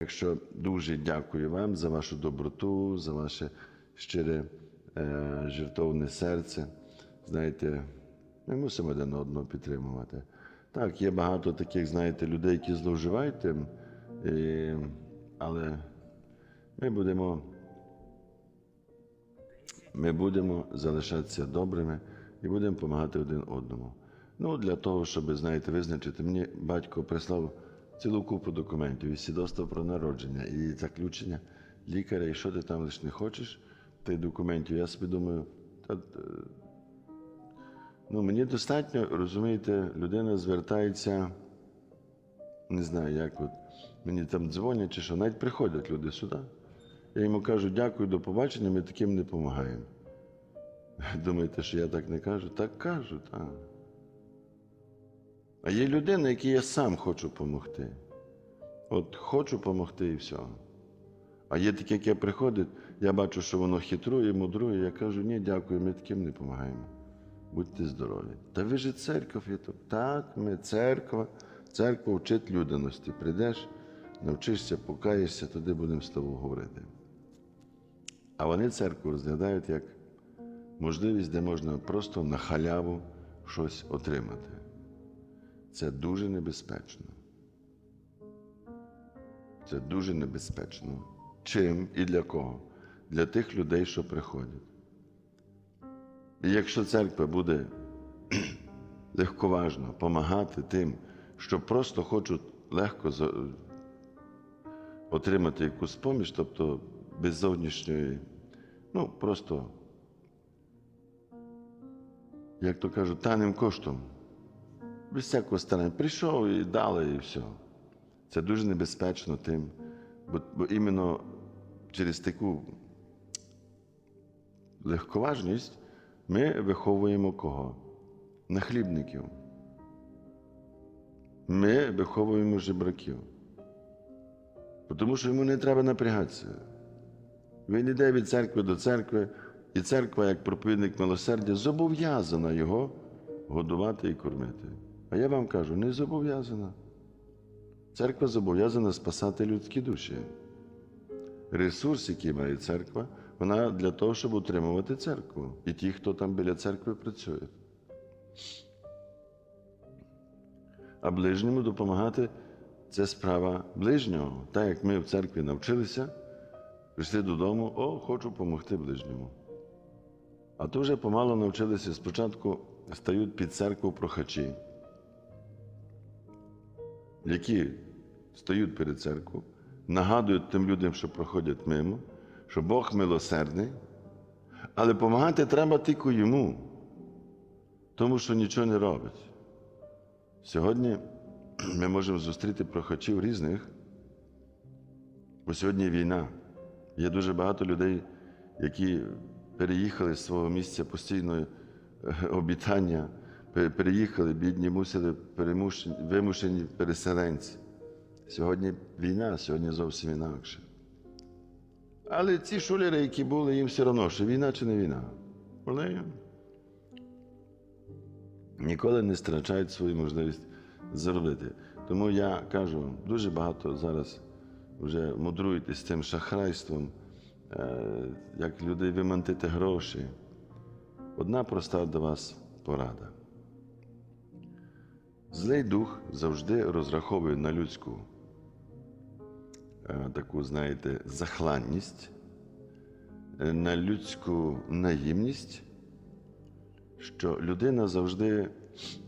Так що дуже дякую вам за вашу доброту, за ваше щире е, жертовне серце. Знаєте, ми мусимо один одного підтримувати. Так, є багато таких, знаєте, людей, які зловживають тим, і, але ми будемо, ми будемо залишатися добрими і будемо допомагати один одному. Ну, для того, щоб, знаєте, визначити, мені батько прислав цілу купу документів, і свідоцтво про народження, і заключення лікаря, і що ти там лиш не хочеш, тих документів. Я собі думаю, та, е, ну, мені достатньо, розумієте, людина звертається, не знаю, як от, мені там дзвонять чи що, навіть приходять люди сюди. Я йому кажу, дякую, до побачення, ми таким не допомагаємо. Думаєте, що я так не кажу? Так кажу, так. А є людина, якій я сам хочу допомогти. От хочу допомогти і все. А є таке, яке приходить, я бачу, що воно хитрує, мудрує, я кажу, ні, дякую, ми таким не допомагаємо. Будьте здорові. Та ви ж церква є тут. Так, ми церква, церква вчить людяності. Прийдеш, навчишся, покаєшся, туди будемо з тобою говорити. А вони церкву розглядають як можливість, де можна просто на халяву щось отримати. Це дуже небезпечно. Це дуже небезпечно. Чим і для кого? Для тих людей, що приходять. І якщо церква буде легковажно допомагати тим, що просто хочуть легко отримати якусь поміч, тобто без зовнішньої, ну просто, як то кажуть, таним коштом без всякого старання. Прийшов і дали, і все. Це дуже небезпечно тим, бо, бо іменно через таку легковажність ми виховуємо кого? Нахлібників. Ми виховуємо жебраків. Тому що йому не треба напрягатися. Він йде від церкви до церкви, і церква, як проповідник милосердя, зобов'язана його годувати і кормити. А я вам кажу, не зобов'язана. Церква зобов'язана спасати людські душі. Ресурс, який має церква, вона для того, щоб утримувати церкву і ті, хто там біля церкви працює. А ближньому допомагати це справа ближнього. Так як ми в церкві навчилися, прийшли додому, о, хочу допомогти ближньому. А то вже помало навчилися спочатку стають під церкву прохачі, які стають перед церквою, нагадують тим людям, що проходять мимо, що Бог милосердний, але допомагати треба тільки йому, тому що нічого не робить. Сьогодні ми можемо зустріти прохачів різних, бо сьогодні війна. Є дуже багато людей, які переїхали з свого місця постійної е, обітання, переїхали, бідні мусили вимушені переселенці. Сьогодні війна, сьогодні зовсім інакше. Але ці шулери, які були, їм все одно, що війна чи не війна. Вони ніколи не страчають свою можливість заробити. Тому я кажу, дуже багато зараз вже мудруєте з цим шахрайством, е, як людей вимантити гроші. Одна проста до вас порада. Злий дух завжди розраховує на людську е, таку, знаєте, захланність, е, на людську наївність, що людина завжди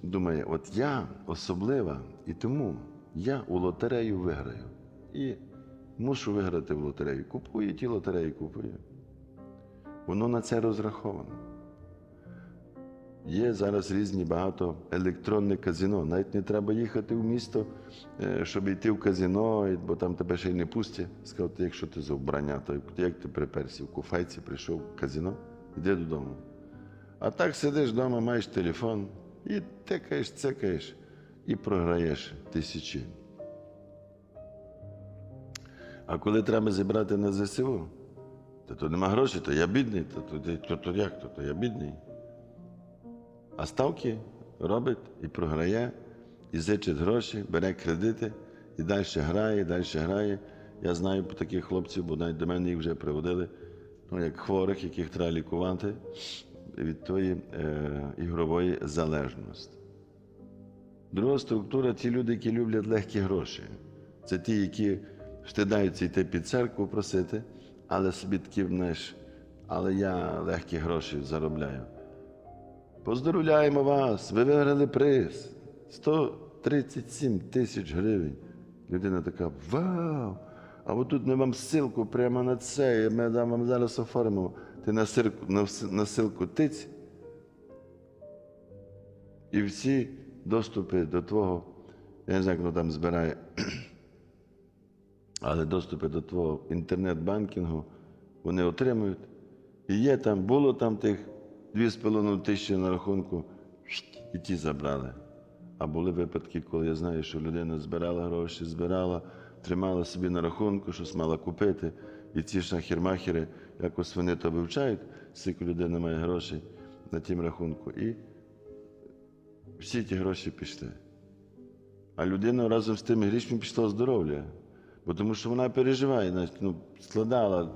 думає, от я особлива, і тому я у лотерею виграю. І мушу виграти в лотерею. Купує ті лотереї, купує. Воно на це розраховано. Є зараз різні багато електронних казино. Навіть не треба їхати в місто, е, щоб йти в казино, бо там тебе ще й не пустять. Сказав, ти якщо ти за вбрання, то як ти приперся в куфайці, прийшов в казино, йди додому. А так сидиш вдома, маєш телефон і тикаєш, цикаєш і програєш тисячі. А коли треба зібрати на ЗСУ, то, то нема грошей, то я бідний, то, то, то, то як, то, то я бідний. А ставки робить і програє, і зичить гроші, бере кредити, і далі грає, і далі грає. Я знаю таких хлопців, бо навіть до мене їх вже приводили, ну, як хворих, яких треба лікувати від тої е, ігрової залежності. Друга структура ті люди, які люблять легкі гроші. Це ті, які встидаються йти під церкву просити, але собі такі, знаєш, але я легкі гроші заробляю. Поздоровляємо вас! Ви виграли приз 137 тисяч гривень. Людина така: Вау! А отут ми вам ссылку прямо на це, і ми дам вам зараз оформимо. Ти на, сирку, на, на ссылку тиць, і всі доступи до твого, я не знаю, воно там збирає, але доступи до твого інтернет-банкінгу вони отримують. І є там, було там тих 2,5 тисячі на рахунку, і ті забрали. А були випадки, коли я знаю, що людина збирала гроші, збирала, тримала собі на рахунку, щось мала купити. І ці шахермахери якось вони то вивчають, скільки людина має грошей на тім рахунку. І всі ті гроші пішли. А людина разом з тими грішми пішла здоров'я. Бо тому що вона переживає, ну, складала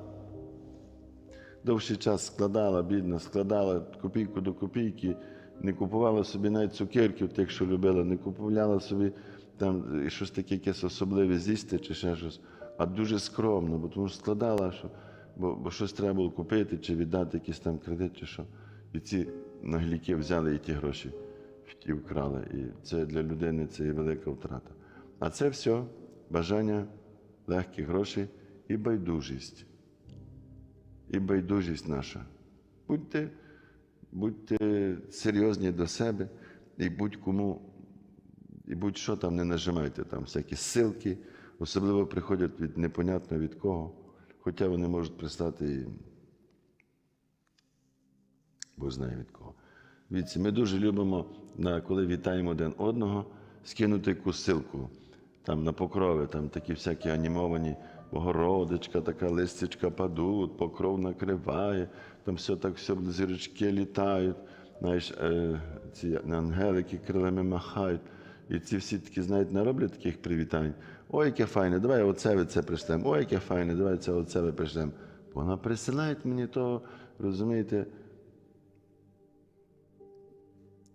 довший час складала, бідна, складала копійку до копійки, не купувала собі навіть цукерків, тих, що любила, не купувала собі там щось таке якесь особливе з'їсти чи ще щось, а дуже скромно, бо тому складала, що, бо, бо щось треба було купити чи віддати якийсь там кредит, чи що. І ці нагліки взяли і ті гроші і вкрали. І це для людини це є велика втрата. А це все бажання легких грошей і байдужість і байдужість наша. Будьте, будьте серйозні до себе і будь-кому, і будь-що там не нажимайте, там всякі ссылки, особливо приходять від непонятно від кого, хоча вони можуть пристати і Бог знає від кого. Дивіться, ми дуже любимо, коли вітаємо один одного, скинути якусь ссылку там на покрови, там такі всякі анімовані Богородичка, така листячка падуть, покров накриває, там все так, все зірочки літають, знаєш, е, ці ангелики крилами махають. І ці всі такі, знаєте, не роблять таких привітань. Ой, яке файне, давай оце ви це пришлемо. Ой, яке файне, давай це оце ви пришлемо. Вона присилає мені того, розумієте,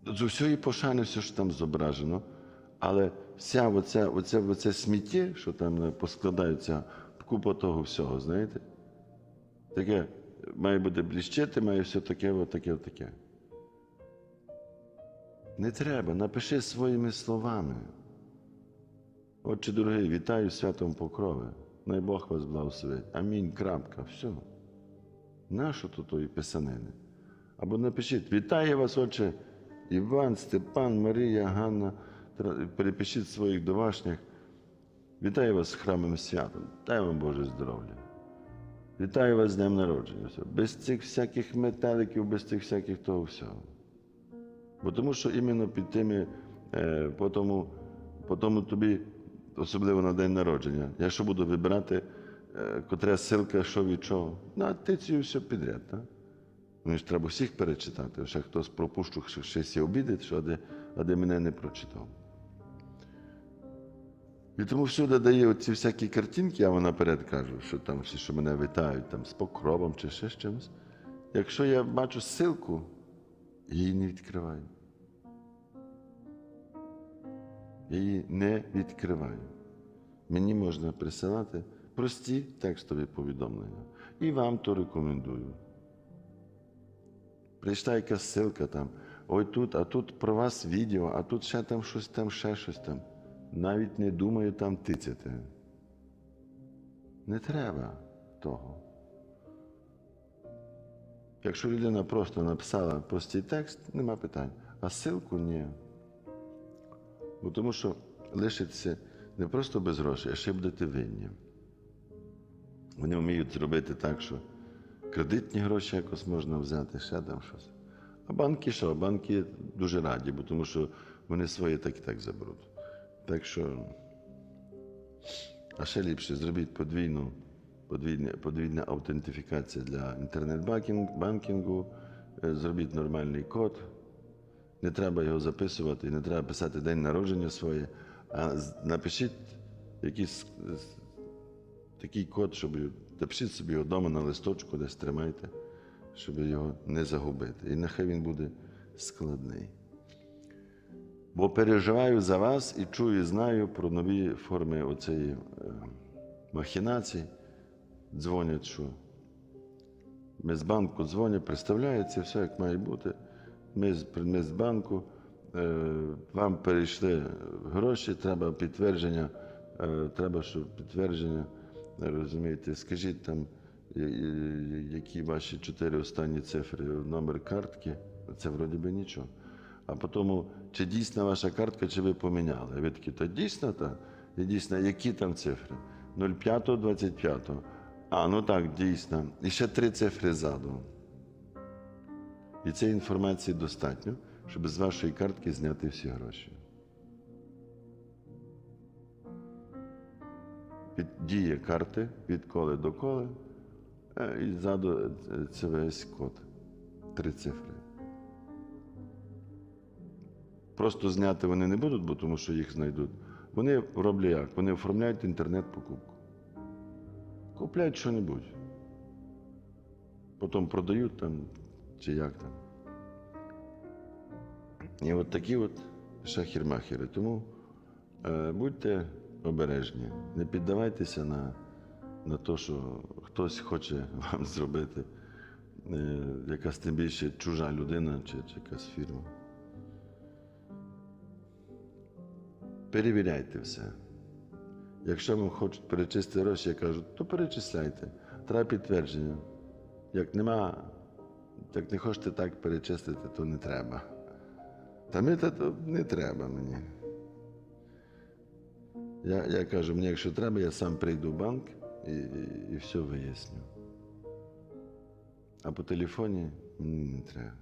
з усієї пошани все, що там зображено, але вся оця, оце, оце сміття, що там е, поскладається, купа того всього, знаєте? Таке має бути бліщити, має все таке, отаке, отаке. Не треба, напиши своїми словами. Отче дорогий, вітаю святом покрови. Най Бог вас благословить. Амінь. Крапка. Все. Нащо тут тої писанини? Або напишіть, вітаю вас, отче, Іван, Степан, Марія, Ганна. Перепишіть своїх домашніх. Вітаю вас з храмом святом. Дай вам Боже здоров'я. Вітаю вас з днем народження. Все. Без цих всяких метеликів, без цих всяких того всього. Бо тому що іменно під тими, е, по, тому, по тому тобі, особливо на день народження, я що буду вибирати, е, котра силка, що від чого. На тицію все підряд. Так? Ну, ж треба всіх перечитати. Ще хтось пропущу, що щось обідить, що а де, а де мене не прочитав. І тому всюди дає ці всякі картинки, я вам наперед кажу, що там всі, що мене вітають там, з покровом чи ще з чимось. Якщо я бачу ссылку, я її не відкриваю. Її не відкриваю. Мені можна присилати прості текстові повідомлення. І вам то рекомендую. Прийшла якась ссылка там, ой тут, а тут про вас відео, а тут ще там щось там, ще щось там. Навіть не думаю там тицяти. Не треба того. Якщо людина просто написала простий текст, нема питань. А ссылку ні. Бо тому що лишиться не просто без грошей, а ще будете винні. Вони вміють зробити так, що кредитні гроші якось можна взяти, ще там щось. А банки що? Банки дуже раді, бо тому що вони своє так і так заберуть. Так що, а ще ліпше зробіть подвійну, подвійна, подвійна аутентифікація для інтернет-банкінгу, е, зробіть нормальний код. Не треба його записувати, не треба писати день народження своє, а напишіть якісь е, такий код, щоб напишіть собі його вдома на листочку, десь тримайте, щоб його не загубити. І нехай він буде складний. Бо переживаю за вас і чую, і знаю про нові форми оцеї е, махінації. Дзвонять, що ми з банку дзвонять, представляється все, як має бути. Ми ми з банку, е, вам перейшли гроші, треба підтвердження, е, треба, щоб підтвердження, розумієте, скажіть там, які ваші чотири останні цифри, номер картки, це вроді би нічого. А потім, чи дійсна ваша картка, чи ви поміняли? Ви такі, та дійсно та? І дійсно, які там цифри? 05, 25. А, ну так, дійсно. І ще три цифри ззаду. І цієї інформації достатньо, щоб з вашої картки зняти всі гроші. Дія карти від коли до коли, е, і ззаду е, це весь код. Три цифри. Просто зняти вони не будуть, бо тому що їх знайдуть. Вони роблять як? Вони оформляють інтернет-покупку. Купляють що-небудь. Потім продають там чи як там. І от такі от шахірмахери. Тому е, будьте обережні, не піддавайтеся на, на те, що хтось хоче вам зробити, е, якась тим більше чужа людина чи, чи якась фірма. Перевіряйте все. Якщо вам хочуть перечистити гроші, я кажу, то перечисляйте. Треба підтвердження. Як нема, як не хочете так перечистити, то не треба. Та то, то не треба мені. Я, я кажу, мені якщо треба, я сам прийду в банк і, і, і все виясню. А по телефоні мені не треба.